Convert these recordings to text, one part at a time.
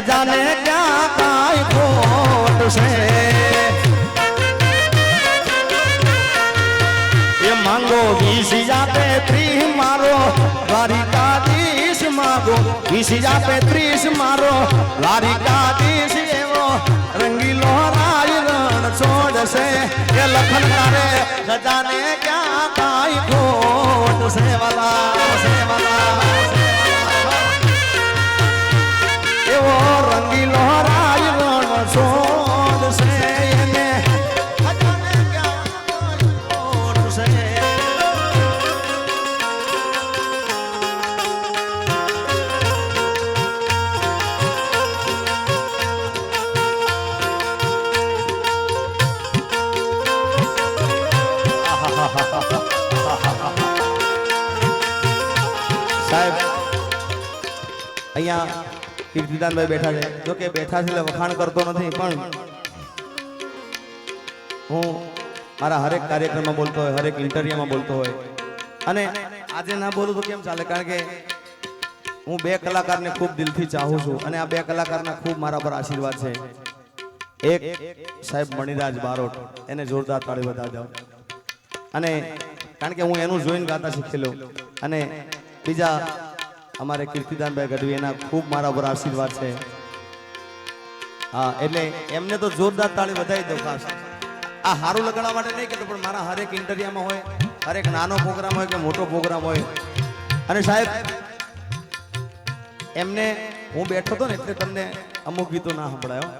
ખજાને ક્યાં કાંઈ ખોટ છે એ માંગો વીસ આપે ત્રીસ મારો દ્વારિકાધીશ માંગો વીસ આપે ત્રીસ મારો દ્વારિકાધીશ એવો રંગીલો રાજ રણ છોડશે એ લખન તારે ખજાને ક્યાં કાંઈ ખોટ સેવાલા સેવાલા એવો અહીંયા કીર્તિદાનભાઈ બેઠા છે. જો કે બેઠા છે એટલે વખાણ કરતો નથી, પણ હું મારા હરેક કાર્યક્રમમાં બોલતો હોય, હરેક ઇન્ટરવ્યુમાં બોલતો હોય. અને આજે ના બોલું તો કેમ ચાલે? કારણ કે હું બે કલાકારને ખૂબ દિલથી ચાહું છું અને આ બે કલાકારના ખૂબ મારા પર આશીર્વાદ છે. એક સાહેબ મણિરાજ બારોટ, એને જોરદાર તાળી વધારજો. અને કારણ કે હું એનું જોઈને ગાતા શીખેલો. અને બીજા અમારે કીર્તિદાનભાઈ ગઢવી એના ખૂબ મારા ઉપર આશીર્વાદ છે. હા, એટલે એમને તો જોરદાર તાળી વધારી દઉં ખાસ. આ હારું લગાડવા માટે નહીં કહેતો, પણ મારા હરેક ઇન્ટરવ્યુમાં હોય, હરેક નાનો પ્રોગ્રામ હોય કે મોટો પ્રોગ્રામ હોય. અને સાહેબ, એમને હું બેઠો હતો ને એટલે તમને અમુક ગીતો ના સંભળાયો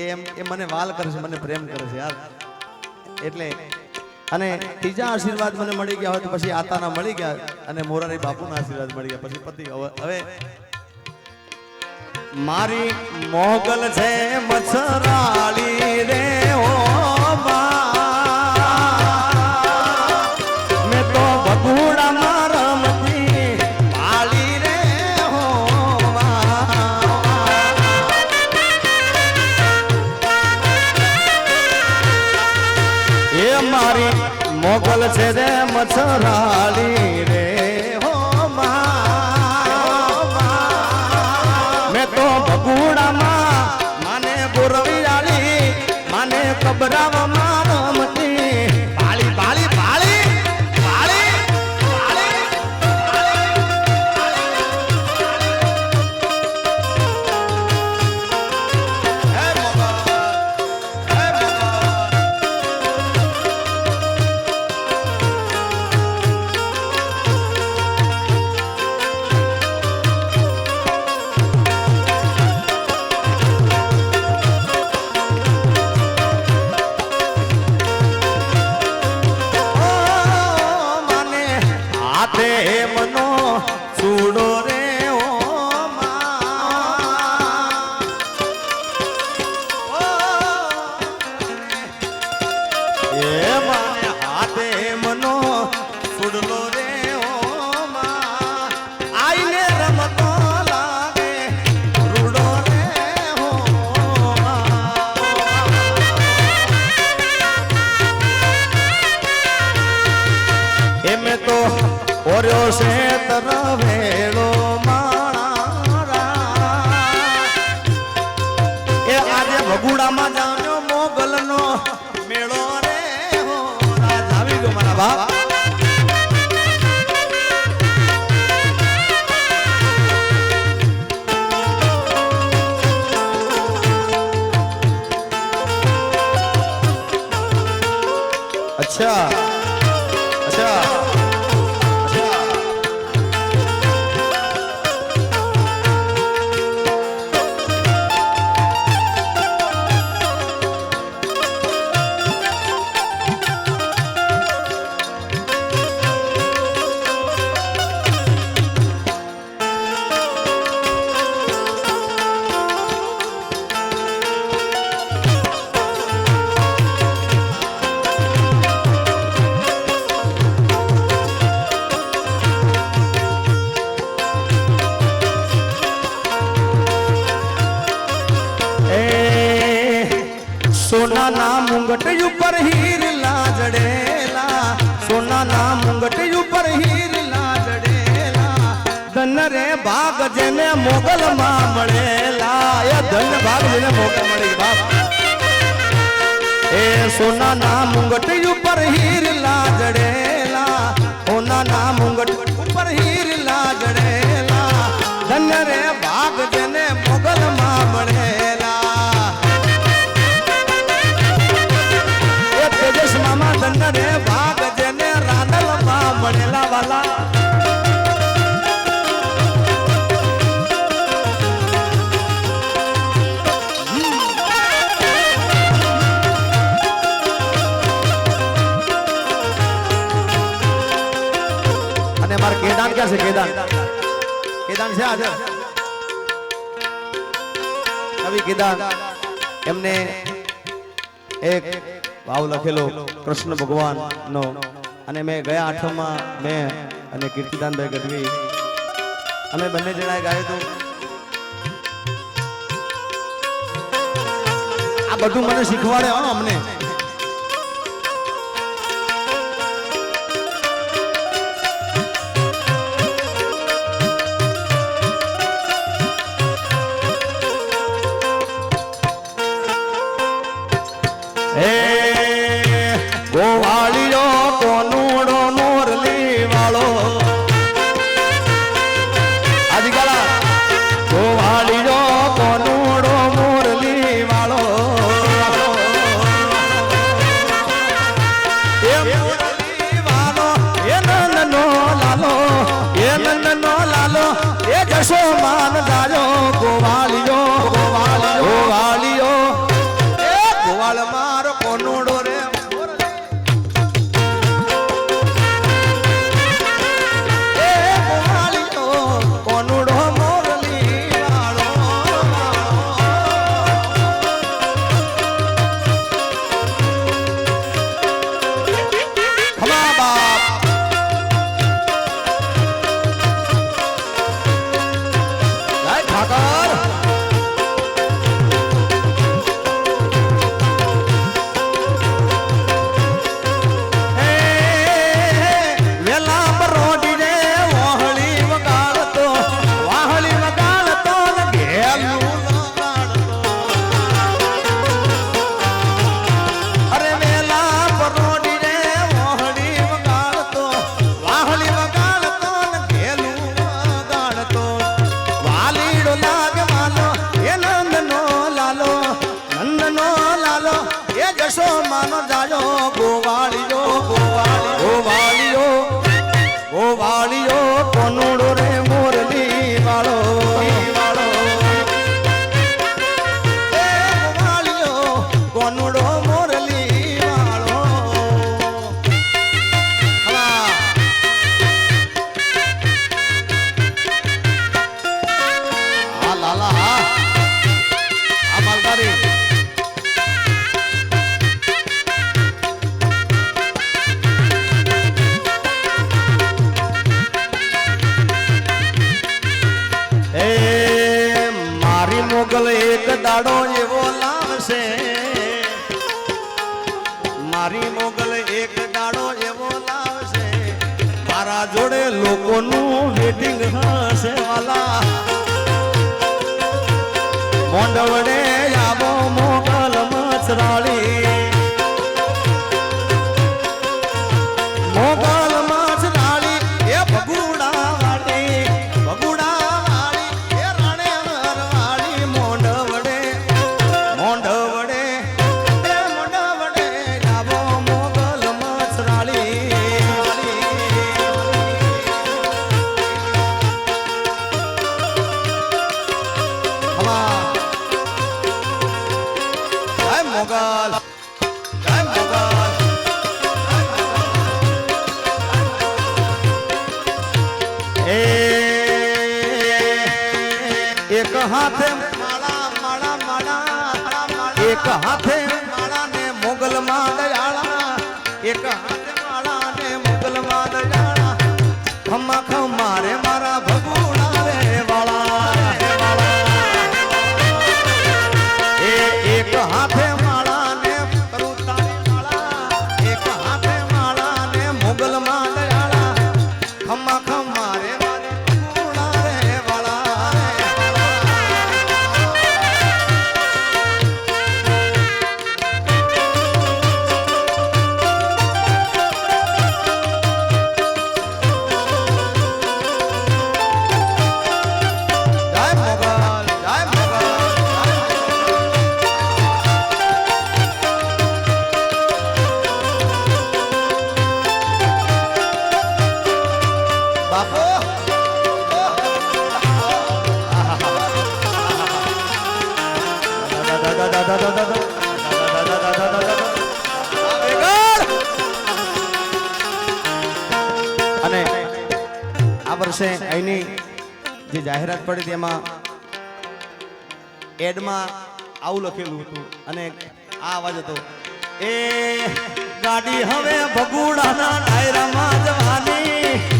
એ એમ, એ મને વાલ કરે છે, મને પ્રેમ કરે છે, યાર. એટલે અને ત્રીજા આશીર્વાદ મને મળી ગયા હોય તો પછી આતાના મળી ગયા અને મોરારી બાપુના આશીર્વાદ મળી ગયા. પછી પતિ, હવે મારી મોગલ છે મચ્છરાળી રે, ઓ બા મારી મોગલ છે રે મચ્છરાળી રે. હો મેં. તો ભગુડામાં માને બોરવિયાળી માને કબરાવામાં એ જાણ્યો મોગલનો મેળો રે હો રાજા. આવી ગયો મારા બાપ. અચ્છા. જેને મોગલ માં મળેલા એ ધન ભાગ જેને મોગલ મળી બાપ એ સોના ના મુંગટ ઉપર હીર લાજડેલા સોના ના મુંગટ ઉપર હીર લાજડેલા ધન્ય રે છે કેદાન કેદાન છે આજે? કવિ કેદાન એમને એક ભાવ લખેલો, કૃષ્ણ ભગવાન નો અને મેં ગયા આઠમાં મેં અને કીર્તિદાનભાઈ ગઢવી. અમે બંને જણાએ ગાયું હતું. આ બધું મને શીખવાડે અમને. હાથે માળા માળા માળા એક હાથે માળા ને મોગલ માં દયાળા. એક હાથે માળા ને મોગલ માં દયાળા. ખમા ખમારે મારા ભગ પડી તેમાં એડમાં આવું લખેલું હતું અને આ અવાજ હતો, એ ગાડી હવે ભગુડાના ડાયરામાં જવાની.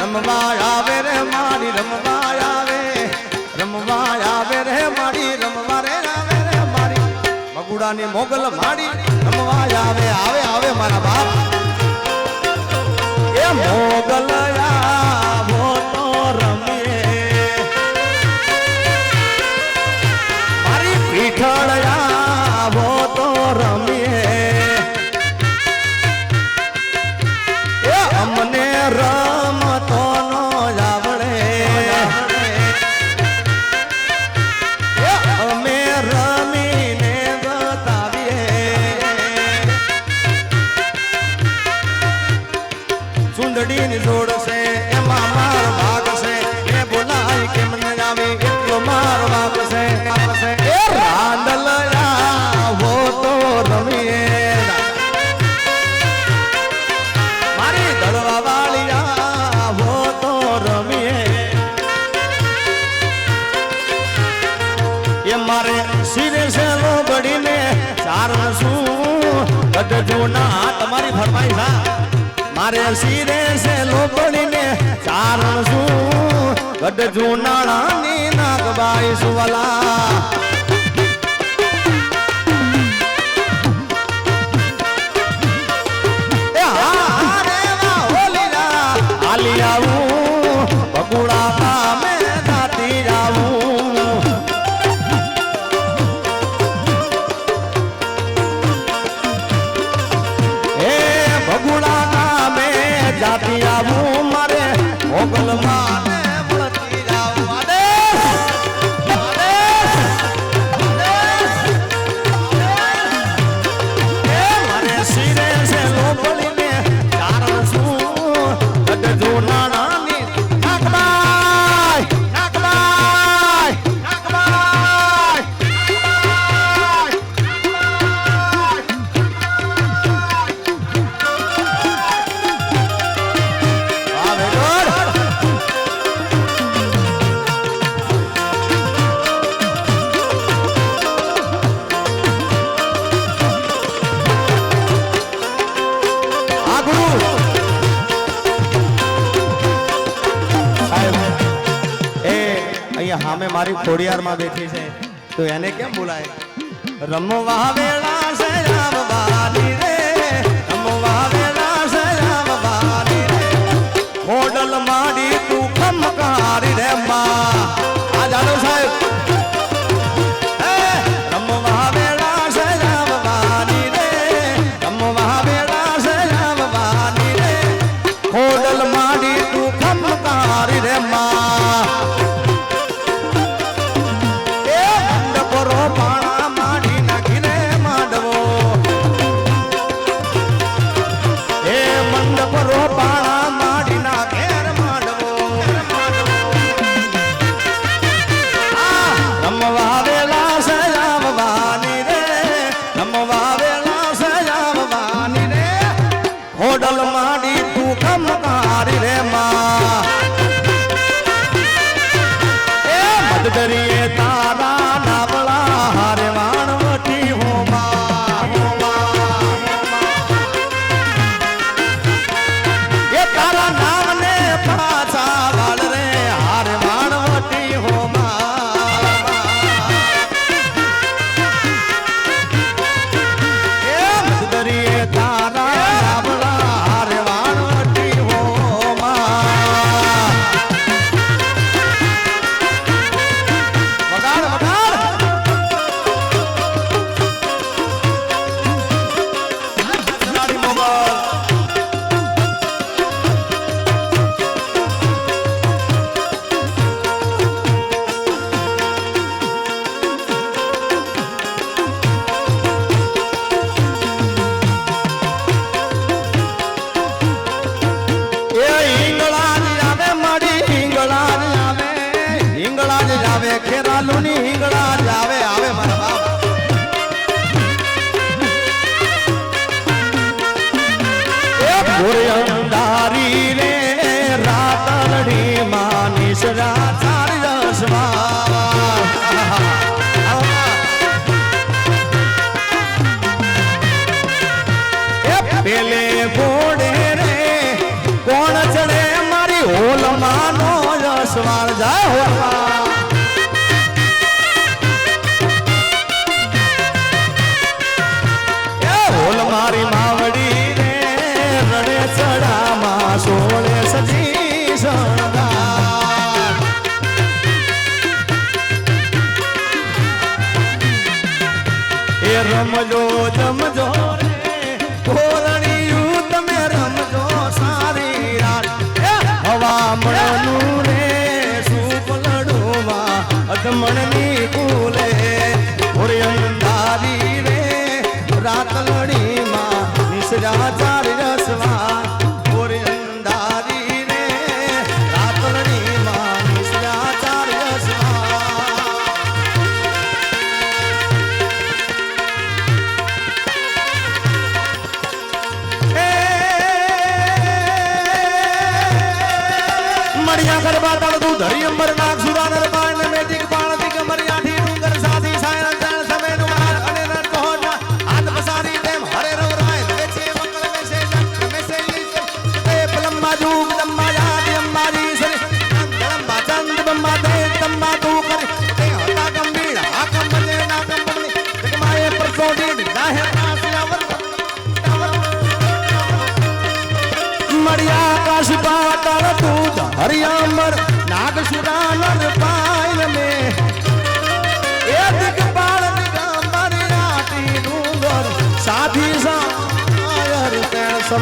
રમવા આવે રે માડી રમવા આવે આવે રે, મારી રમવા રે આવે રે ભગુડાની મોગલ માડી રમવા આવે આવે આવે, મારા બાપ. એ મોગલ આવો તો રમીએ ના આ તમારી ફરમાઈ ના. મારે શિરે છે લોપડીને ચારણ શું ગઢ જૂનાળાની નાગબાઈ સુવલા આવું બગુડા મારી ખોડિયારમાં બેઠી છે. તો એને કેમ બોલાય? રમવા વેળા છે રામવાની રે. રમવા વેળા છે રામવાની રે. મોડલ મારી તું ખમકારી રે, માં. આ જાડો સાહેબ ની હિંગળા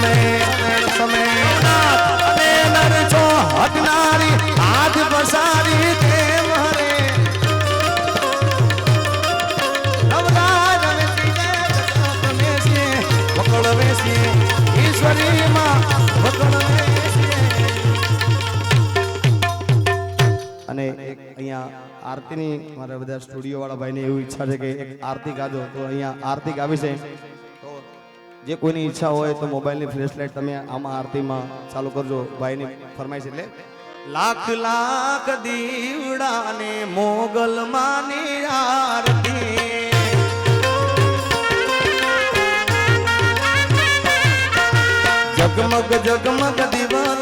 તમે તમે અને નર છો, હટનારી હાથ પસારી તેમ હરે? અને અહીંયા આરતીની, મારા બધા સ્ટુડિયો વાળા ભાઈને એવી ઈચ્છા છે કે એક આરતી ગાજો, તો અહીંયા આરતી ગાવી છે. જે કોઈની ઈચ્છા હોય તો મોબાઈલની ફ્લેશલાઇટ તમે આમાં આરતીમાં ચાલુ કરજો. ભાઈની ફરમાઈશ એટલે, લાખ લાખ દીવડાને મોગલ માની આરતી. જગમગ જગમગ દીવા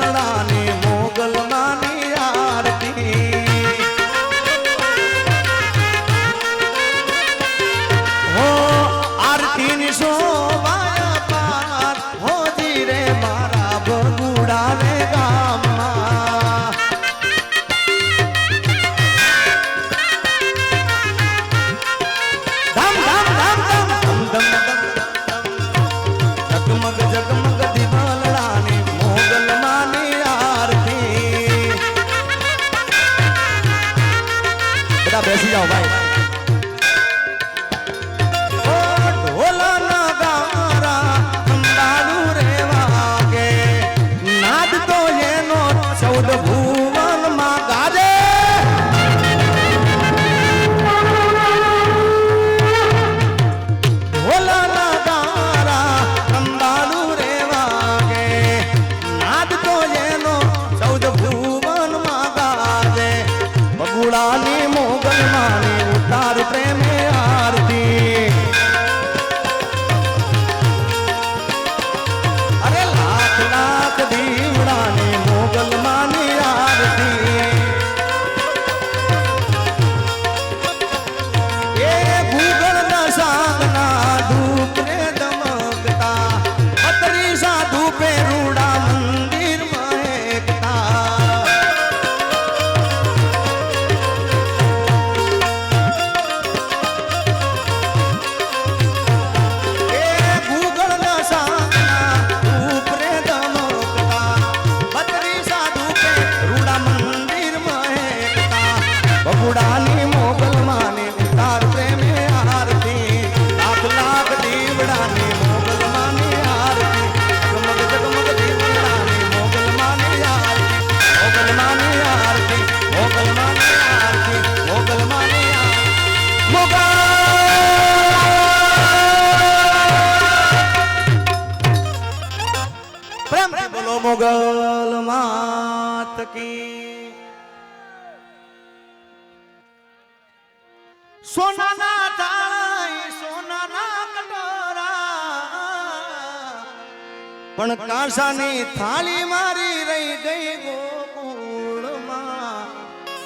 પણ કાંસાની થાળી મારી રહી ગઈ ગોકુળમાં.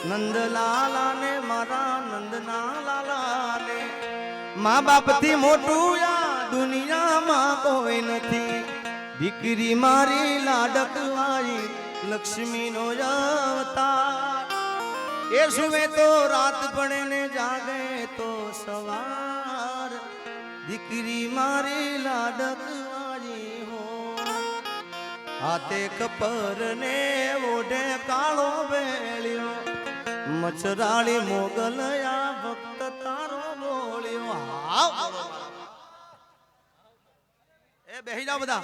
નંદલાલાને, મારા નંદના લાલાને મા બાપથી મોટું આ દુનિયામાં કોઈ નથી. દીકરી મારી લાડકવાઈ લક્ષ્મીનો અવતાર. એ સુવે તો રાત પડે ને જાગે તો સવાર. દીકરી મારી લાડકવાઈ હાથે કપર ને ઓઢે કાળો વેળ્યો. મચરાળી મોગલયા ભક્ત તારો બોલ્યો, હાવ. એ બેહી જાઓ બધા.